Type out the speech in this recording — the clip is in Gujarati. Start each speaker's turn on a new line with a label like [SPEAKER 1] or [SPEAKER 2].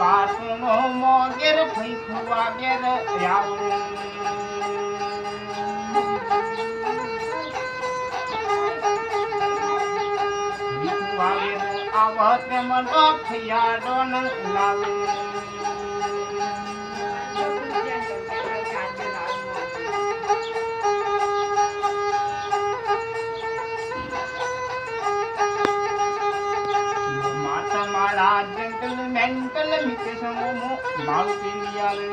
[SPEAKER 1] વાસણો મોગેર ફૈખું વાગેર આવું આવત મનો ખિયાડો ન લાવે. માતા మెంటలు మెంటలు మిత్ర సమూహము నాకు తెలియాలి.